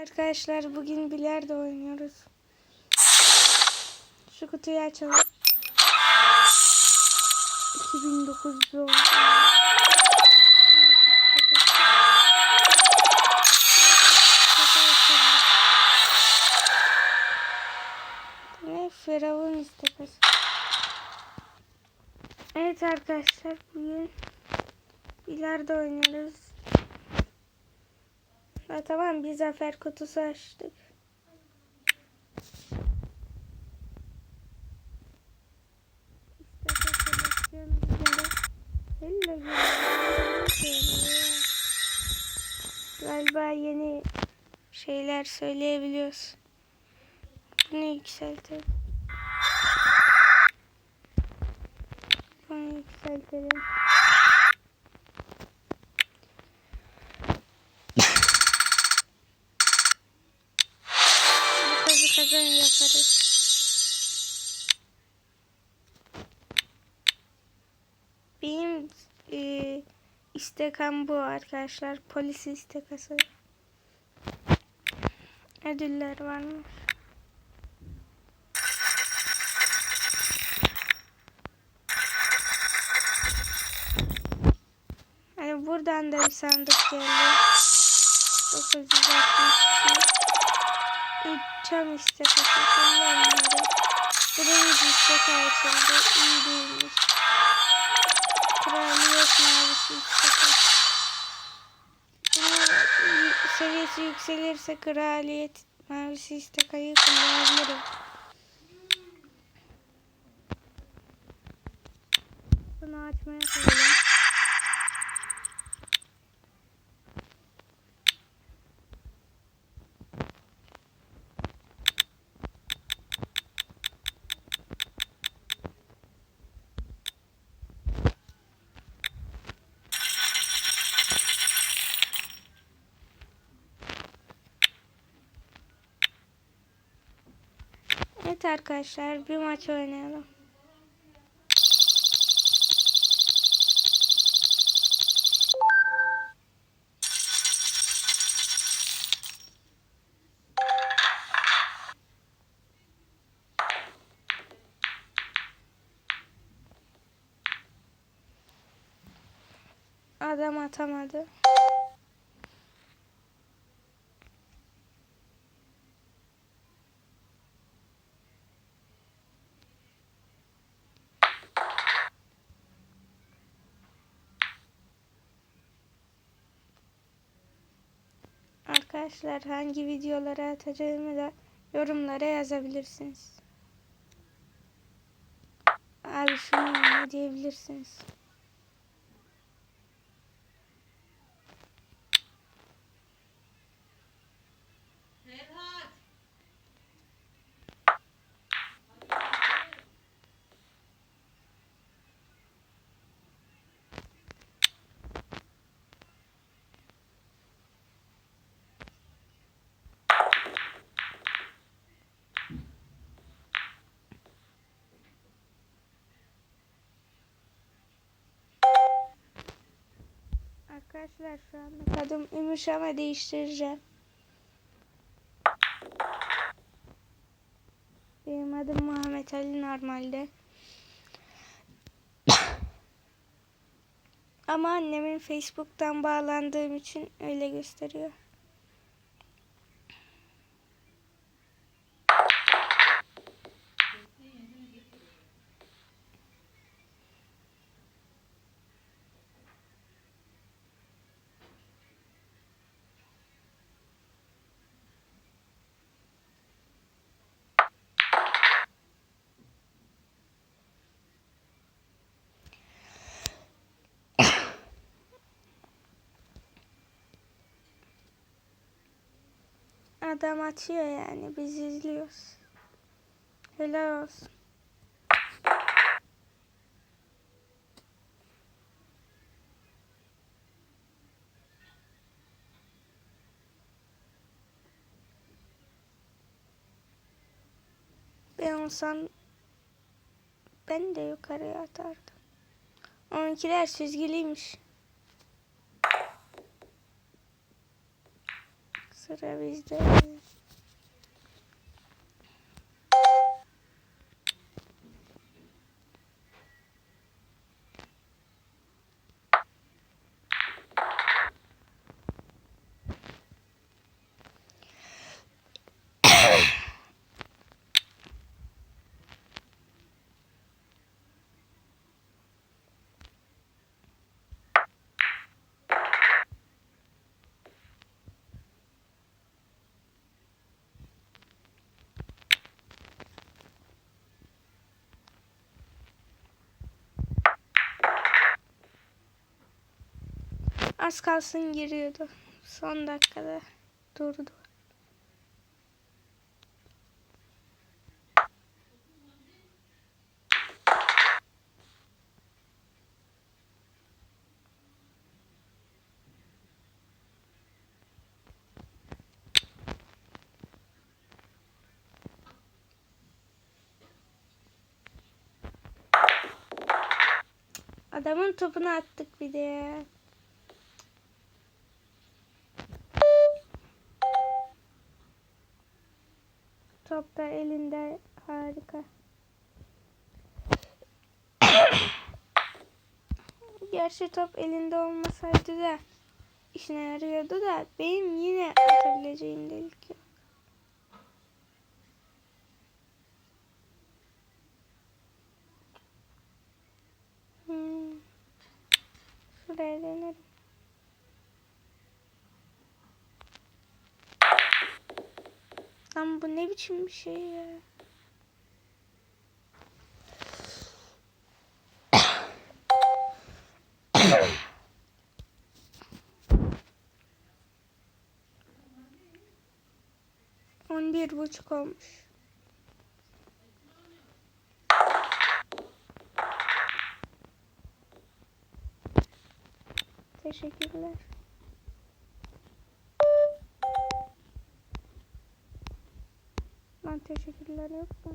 Arkadaşlar bugün bilardo oynuyoruz. Şu kutuyu açalım. 2009 doğumlu. Ne Firavun istekası. Evet arkadaşlar bugün bilardo oynuyoruz. Ha, tamam bir zafer kutusu açtık. Galiba yeni şeyler söyleyebiliyoruz. Bunu yükseltelim. Bunu yükseltelim. Yaparız. Benim e, istekam bu arkadaşlar. Polis istekası. Ödüller varmış. Hani buradan da bir sandık geldi. 962 İlk çam istekası kullanmadı. Bronz istek açıldı. İyi değilmiş. Kraliyet mavisi istekası. Bunu seviyesi yükselirse kraliyet mavisi istekayı kullanabilirim. Bunu açmaya koyalım. Evet arkadaşlar bir maç oynayalım. Adam atamadı. Arkadaşlar hangi videoları atacağımı da yorumlara yazabilirsiniz. Abi şunu diyebilirsiniz. Arkadaşlar şu anda adım Ümüş ama değiştireceğim. Benim adım Muhammed Ali normalde. Ama annemin Facebook'tan bağlandığım için öyle gösteriyor. Adam atıyor yani biz izliyoruz. Helal olsun. Ben olsam ben de yukarıya atardım. Onunkiler çizgiliymiş. otra vez. Az kalsın giriyordu. Son dakikada durdu. Adamın topunu attık bir de ya. Top da elinde harika. Gerçi top elinde olmasaydı da işine yarıyordu da benim yine atabileceğim delik yok. Hmm. Şuraya denerim. Lan bu ne biçim bir şey ya? On bir buçuk olmuş. Teşekkürler. Lan teşekkürler yok da.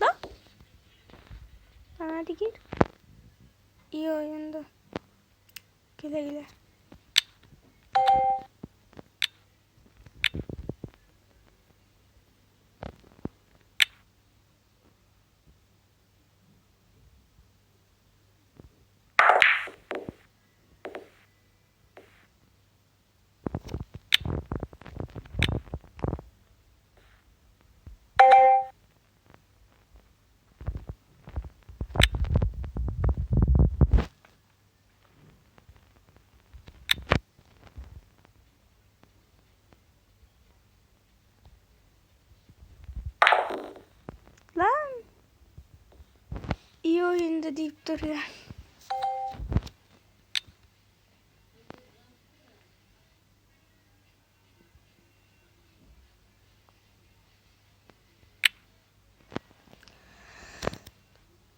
Lan. Lan hadi gir. İyi oyundu. Güle güle. Lan. İyi oyundu deyip duruyor.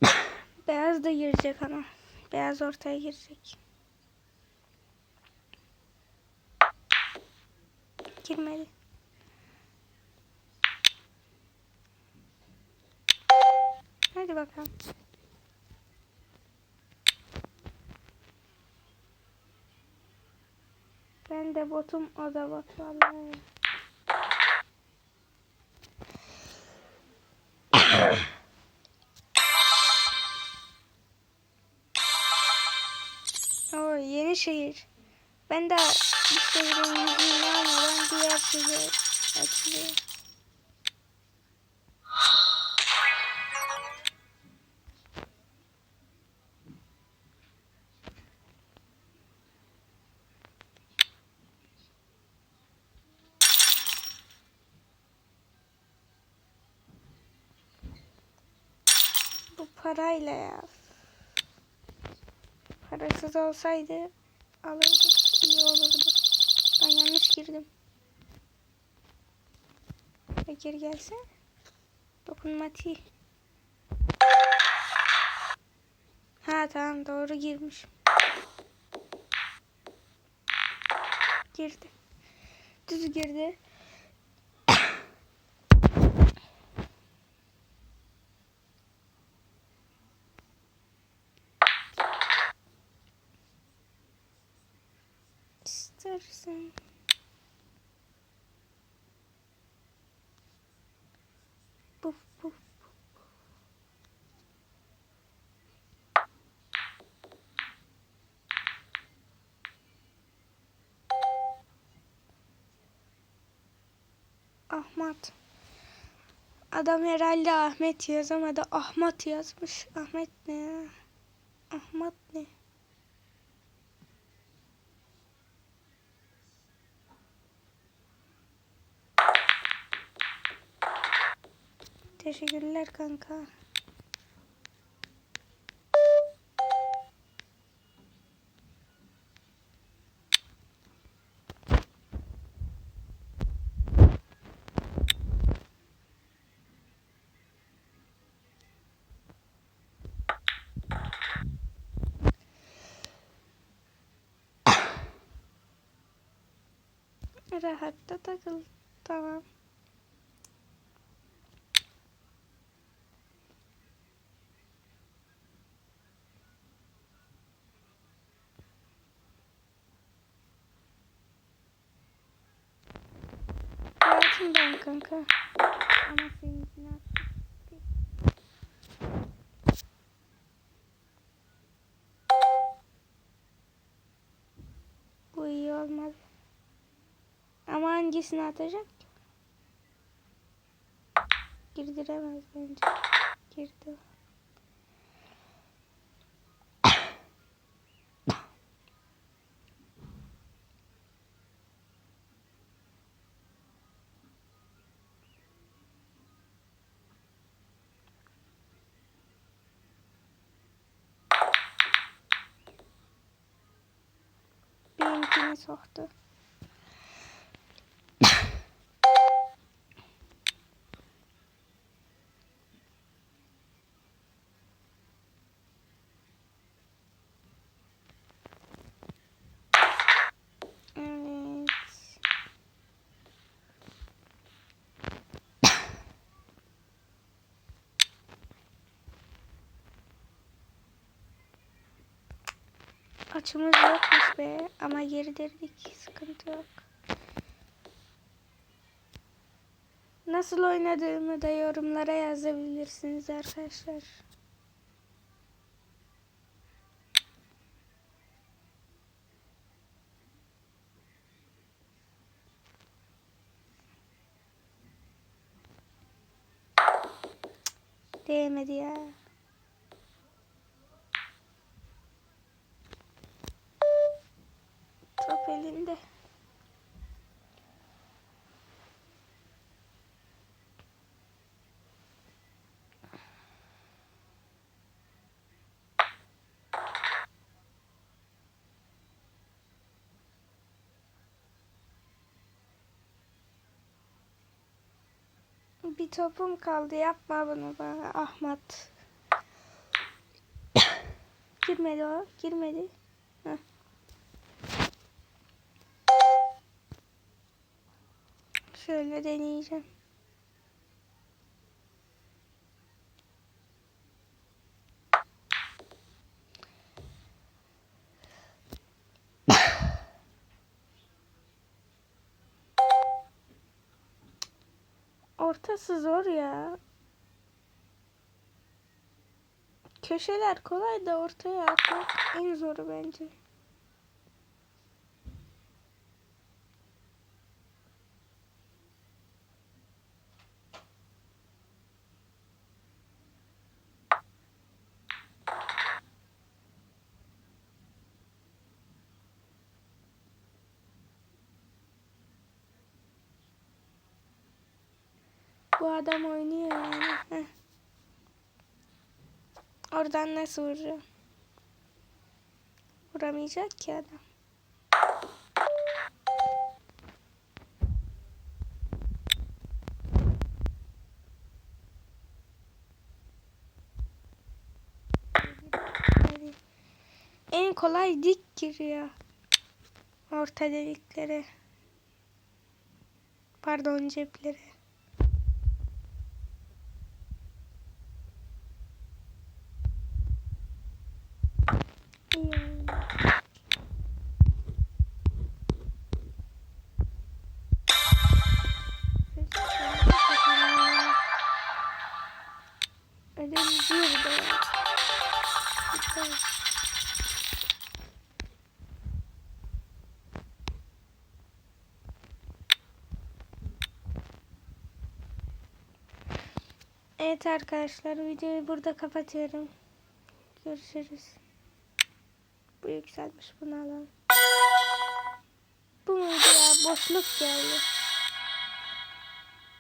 Beyaz da girecek ama. Beyaz ortaya girecek. Girmedi. Hadi bakalım. Ben de botum o da bot vallahi. Oo, yeni şehir. Ben de şehrin yüzüğünü almadan diğer şehir açılıyor. Parayla ya. Parasız olsaydı alırdık. iyi olurdu. Ben yanlış girdim. Bekir gelse. Dokunmati. Ha tamam doğru girmiş. Girdi. Düz girdi. Puf. Ahmet. Adam herhalde Ahmet yazamadı. Ahmet yazmış. Ahmet ne? Ahmet ne? Teşekkürler kanka. Rahatta takıl. Tamam. Ben kanka. Ama seninkini. Bu iyi olmadı. Ama hangisini atacak? Girdiremez bence. Girdi. Benimkini soktu. Evet. Açımız yokmuş be ama girdirdik sıkıntı yok. Nasıl oynadığımı da yorumlara yazabilirsiniz arkadaşlar. Değmedi ya. Top elinde. Bir topum kaldı. Yapma bunu bana Ahmet. Girmedi o. Girmedi. Heh. Şöyle deneyeceğim. Ortası zor ya. Köşeler kolay da ortaya atmak en zoru bence. Bu adam oynuyor yani. Heh. Oradan nasıl vuracağım? Vuramayacak ki adam. En kolay dik giriyor. Orta deliklere. Pardon ceplere. Evet arkadaşlar videoyu burada kapatıyorum. Görüşürüz. Bu yükselmiş bunu alalım. Bu muydu ya? Boşluk geldi.